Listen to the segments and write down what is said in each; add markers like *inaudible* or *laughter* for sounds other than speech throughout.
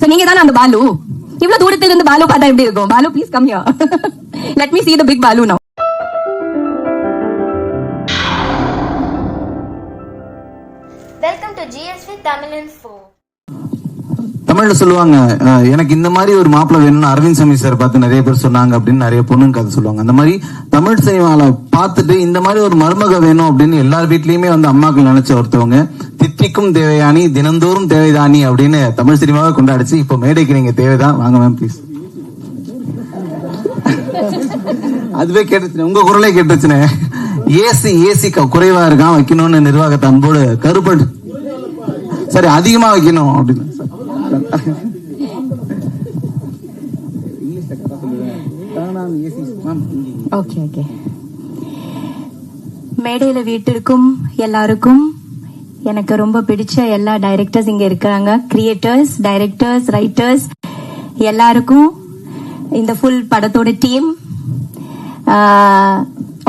So நீங்க தானே அந்த பாலு? இவ்வளவு தூரத்துல இருந்து பாலு பார்த்தா எப்படி இருக்கும்? Balu please come here let me see the big Balu now. Welcome to GSV Tamil info தமிழ்ல சொல்லுவாங்க எனக்கு இந்த மாதிரி ஒரு மாப்பிள்ள வேணும்னு அரவிந்த் சாமி சார் பார்த்து நிறைய பேர் சொன்னாங்க அப்படின்னு நிறைய பொண்ணுங்க கதை சொல்லுவாங்க. அந்த மாதிரி தமிழ் சினிமாவில பார்த்துட்டு இந்த மாதிரி ஒரு மருமக வேணும் அப்படின்னு எல்லார் வீட்லயுமே வந்து அம்மாக்கள் நினைச்ச ஒருத்தவங்க தித்திக்கும் தேவையானி தினந்தோறும் தேவைதானி அப்படின்னு தமிழ் சினிமாவை கொண்டாடிச்சு. இப்போ மேடைக்கு நீங்க தேவைதான். வாங்க மேம் ப்ளீஸ் அதுவே கேட்டுச்சுனே உங்க குரலே கேட்டுச்சுனே. ஏசி ஏசி குறைவா இருக்கான் வைக்கணும்னு நிர்வாகத்தை அன்போடு கருப்பட்டு சரி அதிகமா வைக்கணும் அப்படின்னு. Okay okay. மேடையில் வீட்டிற்கும் எல்லாருக்கும் எனக்கு ரொம்ப பிடிச்ச எல்லா டைரக்டர்ஸ் இங்க இருக்கிறாங்க. கிரியேட்டர்ஸ் டைரக்டர்ஸ் ரைட்டர்ஸ் எல்லாருக்கும் இந்த ஃபுல் படத்தோட டீம்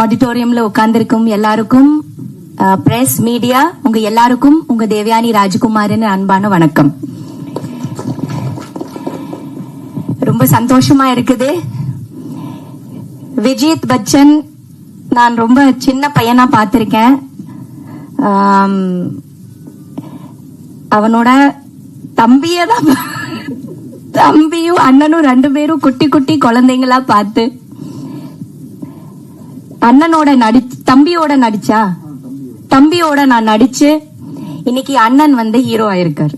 ஆடிட்டோரியம்ல உட்கார்ந்துருக்கும் எல்லாருக்கும் பிரஸ் மீடியா உங்க எல்லாருக்கும் உங்க தேவயானி ராஜகுமாரின் அன்பான வணக்கம். ரொம்ப சந்தோஷமா இருக்குது. விஜித் பச்சன் நான் ரொம்ப சின்ன பையனா பார்த்திருக்கேன். அவனோட தம்பிய தான் தம்பியும் அண்ணனும் ரெண்டு பேரும் குட்டி குட்டி குழந்தைங்களா பார்த்து. அண்ணனோட நடி தம்பியோட நடிச்சா? தம்பியோட நான் நடிச்சு இன்னைக்கு அண்ணன் வந்து ஹீரோ ஆயிருக்காரு.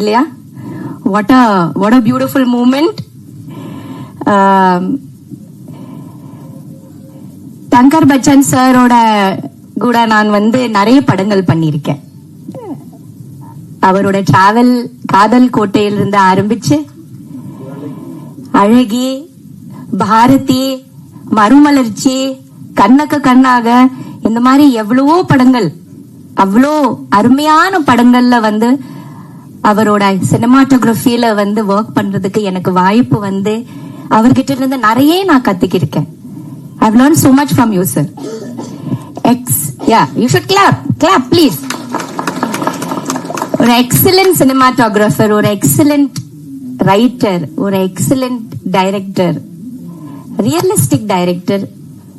இல்லையா? What a what a beautiful moment Thangar Bachan சாரோட கூட நான் வந்து நிறைய படங்கள் பண்ணியிருக்கேன். அவரோட டிராவல் காதல் கோட்டையிலிருந்து ஆரம்பிச்சு அழகி பாரதி மறுமலர்ச்சி கண்ணக்க கண்ணாக இந்த மாதிரி எவ்வளவோ படங்கள் அவ்வளோ அருமையான படங்கள்ல வந்து அவரோட சினிமாட்டோகிராஃபியில வந்து ஒர்க் பண்றதுக்கு எனக்கு வாய்ப்பு வந்து அவர்கிட்ட இருந்து நிறைய நான் கத்துக்கிருக்கேன். I learn so much from you sir X ya you should clap clap please ஒரு எக்ஸலண்ட் சினிமாட்டோகிராஃபர் ஒரு எக்ஸலண்ட் ரைட்டர் ஒரு excellent director realistic director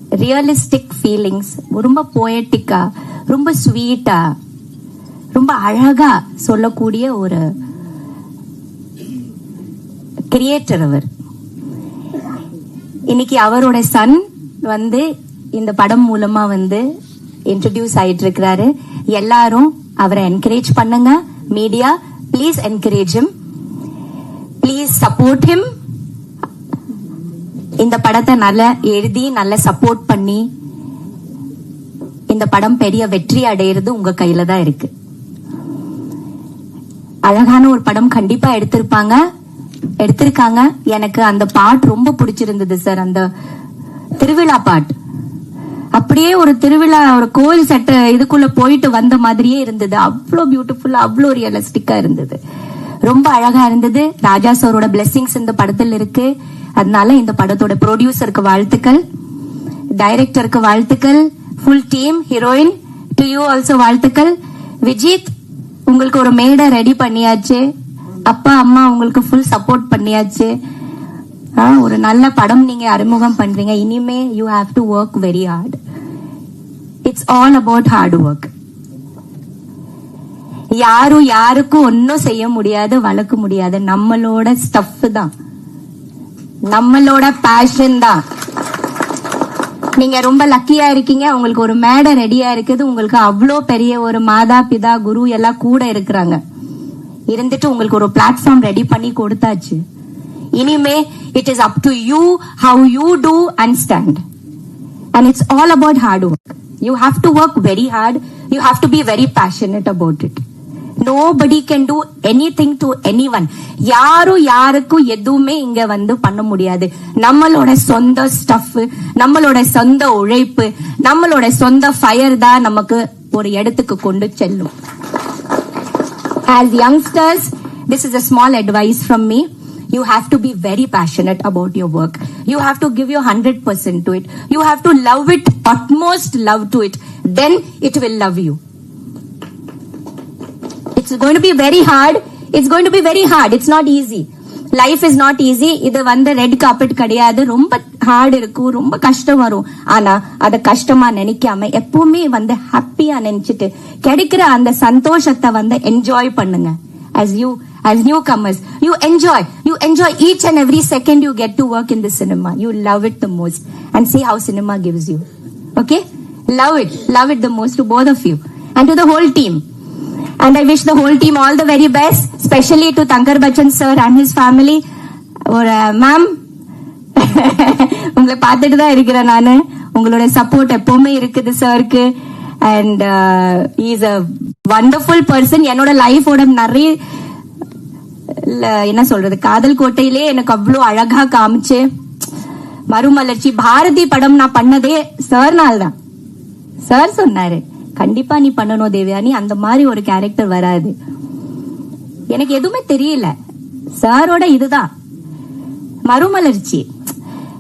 realistic feelings ரொம்ப போயட்டிக்கா ரொம்ப ஸ்வீட்டா ரொம்ப அழகா சொல்லக்கூடிய ஒரு கிரியேட்டர் அவர். இன்னைக்கு அவரோட சன் வந்து இந்த படம் மூலமா வந்து இன்ட்ரடியூஸ் ஆயிட்டு இருக்கிறாரு எல்லாரும் அவரை என்கரேஜ் பண்ணுங்க. Media please encourage him please support him இந்த படத்தை நல்ல எழுதி நல்ல சப்போர்ட் பண்ணி இந்த படம் பெரிய வெற்றி அடையிறது உங்க கையில தான் இருக்கு. அழகான ஒரு படம் கண்டிப்பா எடுத்திருப்பாங்க. எடுத்திருக்காங்க. எனக்கு அந்த பாட் ரொம்ப பிடிச்சிருந்தது சார் அந்த திருவிழா பாட் அப்படியே ஒரு திருவிழா ஒரு கோயில் சட்ட இதுக்குள்ள போயிட்டு வந்த மாதிரியே இருந்தது. அவ்வளோ பியூட்டிஃபுல்லா அவ்வளோ ரியலிஸ்டிக்கா இருந்தது. ரொம்ப அழகா இருந்தது. ராஜா சாரோட பிளெஸிங்ஸ் இந்த படத்தில் இருக்கு. அதனால இந்த படத்தோட ப்ரொடியூசருக்கு வாழ்த்துக்கள். டைரக்டருக்கு வாழ்த்துக்கள். Full team heroine to you also வாழ்த்துக்கள். விஜித் உங்களுக்கு ஒரு மேடை ரெடி பண்ணியாச்சு. அப்பா அம்மா உங்களுக்கு ஃபுல் சப்போர்ட் பண்ணியாச்சு. ஒரு நல்ல படம் நீங்க அறிமுகம் பண்றீங்க. இனிமே you have to work very hard it's all about hard work யாரும் யாருக்கும் ஒன்னும் செய்ய முடியாது வளர்க்க முடியாது. நம்மளோட ஸ்டஃப் தான். நம்மளோட பேஷன் தான். நீங்க ரொம்ப லக்கியா இருக்கீங்க. உங்களுக்கு ஒரு மேடை ரெடியா இருக்குது. உங்களுக்கு அவ்வளோ பெரிய ஒரு மாதா பிதா குரு எல்லாம் கூட இருக்கிறாங்க. இருந்துட்டு உங்களுக்கு ஒரு பிளாட்ஃபார்ம் ரெடி பண்ணி கொடுத்தாச்சு. இனிமே it is up to you how you do and stand all about hard work you have to work very hard you have to be very passionate about it nobody can do anything to anyone யாரும் யாருக்கும் எதுவுமே இங்க வந்து பண்ண முடியாது நம்மளோட சொந்த stuff நம்மளோட சொந்த உழைப்பு நம்மளோட சொந்த ஃபயர் தான் நமக்கு ஒரு இடத்துக்கு கொண்டு செல்லும் as youngsters this is a small advice from me you have to be very passionate about your work you have to give your 100% to it you have to love it utmost love to it then it will love you It's going to be very hard. It's going to be very hard it's not easy life is not easy இது வந்து red carpet கிடையாது ரொம்ப heart இருக்கும் ரொம்ப கஷ்டம் வரும் ஆனா அத கஷ்டமா நினைக்காம எப்பவுமே வந்து ஹாப்பியா நினைச்சிட்டு கிடைக்கிற அந்த சந்தோஷத்தை வந்து என்ஜாய் பண்ணுங்க as you as newcomers you enjoy you enjoy each and every second you get to work in the cinema you love it the most and see how cinema gives you okay love it love it the most to both of you and to the whole team and I wish the whole team all the very best, especially to Tankar Bachchan sir and his family. ஒரு ma'am uh, *laughs* உங்களை பார்த்துட்டு தான் இருக்கிறேன் நானு. உங்களோட support எப்பவுமே இருக்குது சாருக்கு and is a wonderful person என்னோட லைஃபோட நிறைய என்ன சொல்றது காதல் கோட்டையிலே எனக்கு அவ்வளோ அழகா காமிச்சு மறுமலர்ச்சி. பாரதி படம் நான் பண்ணதே சார்னால் தான் சார் சொன்னாரு. கண்டிப்பா நீ பண்ணணும் தேவயானி அந்த மாதிரி ஒரு கேரக்டர் வராது. எனக்கு எதுவுமே தெரியல. சாரோட இதுதான். மறுமலர்ச்சி.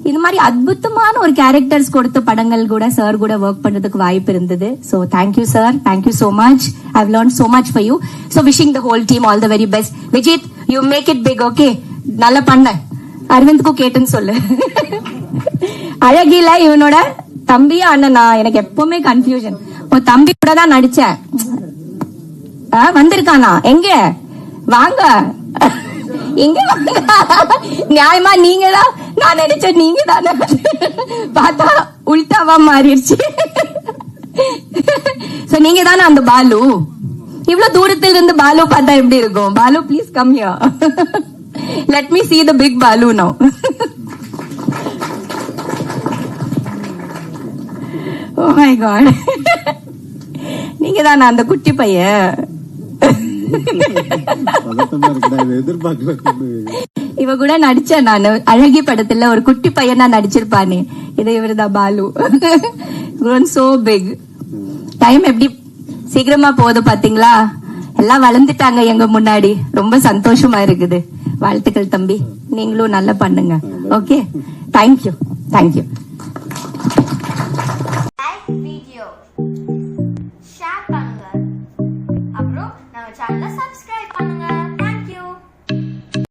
இது மாதிரி அற்புதமான ஒரு கேரக்டர்ஸ் கொடுத்த படங்கள் கூட சார் கூட ஒர்க் பண்றதுக்கு வாய்ப்பு இருந்தது. So thank you sir thank you so much I learn so much for you so wishing the whole team all the very best Vijith you make it big okay நல்லா பண்ண. அரவிந்த்க்கும் கேட்டுன்னு சொல்லு. *laughs* அழகில இவனோட தம்பியா அண்ணனா. எனக்கு எப்பவுமே கன்ஃபியூஷன் உன் தம்பி கூட தான் நடிச்சேன் வந்திருக்கானா? எங்க? வாங்க. எங்க நியாயமா நீங்க தான் நான் நினைச்சேன் நீங்க தானே? பார்த்தா உள்டாவா மாறிடுச்சு. சோ நீங்க தானே அந்த பாலு? இவ்வளவு தூரத்துல இருந்து பாலு பார்த்தா எப்படி இருக்கும்? Balu please come here let me see the big Balu no oh my god. நீங்க தானே அந்த குட்டி பையன் இவ கூட நடிச்சேன் நானு. அழகி படத்துல ஒரு குட்டி பையனா நடிச்சிருப்பானே. இது இவருதான் பாலு. So big. டைம் எப்படி? சீக்கிரமா போகுது பாத்தீங்களா? எல்லாம் வளர்ந்துட்டாங்க எங்க முன்னாடி. ரொம்ப சந்தோஷமா இருக்குது. வாழ்த்துக்கள் தம்பி. நீங்களும் நல்லா பண்ணுங்க. Okay thank you thank you